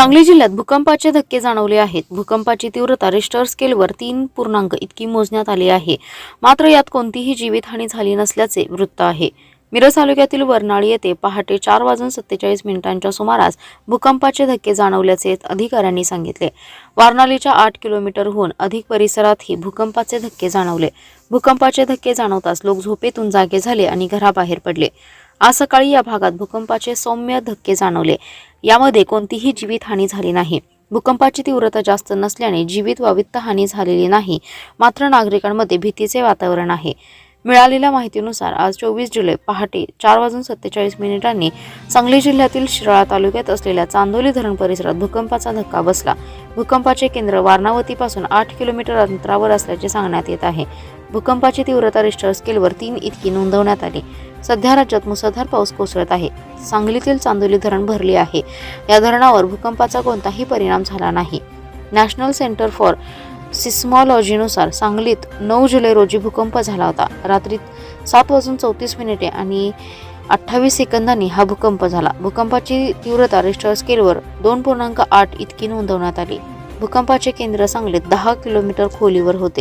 सांगली जिल्ह्यात भूकंपाचे धक्के जाणवले आहेत. भूकंपाची तीव्रता रिस्टर स्केलवर तीन पूर्णांक इतकी मोजण्यात आली आहे. मात्र यात कोणतीही जीवितहानी झाली नसल्याचे वृत्त आहे. मिरज तालुक्यातील वर्नाळी येथे पहाटे चार वाजून सत्तेचाळीस मिनिटांच्या सुमारास भूकंपाचे धक्के जाणवल्याचे अधिकाऱ्यांनी सांगितले. वारणालीच्या आठ किलोमीटरहून अधिक परिसरातही भूकंपाचे धक्के जाणवले. भूकंपाचे धक्के जाणवताच लोक झोपेतून जागे झाले आणि घराबाहेर पडले. आज सकाळी या भागात भूकंपाचे सौम्य धक्के जाणवले. यामध्ये कोणतीही जीवितहानी झाली नाही. भूकंपाची तीव्रता जास्त नसल्याने जीवित वा वित्तहानी झालेली नाही. मात्र नागरिकांमध्ये भीतीचे वातावरण आहे. मिळालेल्या माहितीनुसार आज चोवीस जुलै पहाटे चार वाजून सत्तेचाळीस मिनिटांनी सांगली जिल्ह्यातील शिराळा तालुक्यात असलेल्या चांदोली धरण परिसरात भूकंपाचा धक्का बसला. भूकंपाचे केंद्र वारणावतीपासून आठ किलोमीटर अंतरावर असल्याचे सांगण्यात येत आहे. भूकंपाची तीव्रता रिस्टर स्केलवर तीन इतकी नोंदवण्यात आली. सध्या राज्यात मुसळधार पाऊस कोसळत आहे. सांगलीतील चांदोली धरण भरले आहे. या धरणावर भूकंपाचा कोणताही परिणाम झाला नाही. नॅशनल सेंटर फॉर सिस्मॉलॉजीनुसार सांगलीत नऊ जुलै रोजी भूकंप झाला होता. रात्री सात वाजून चौतीस मिनिटे आणि अठ्ठावीस सेकंदांनी हा भूकंप झाला. भूकंपाची तीव्रता रिस्टर स्केलवर दोन पूर्णांक आठ इतकी नोंदवण्यात आली. भूकंपाचे केंद्र सांगलीत दहा किलोमीटर खोलीवर होते.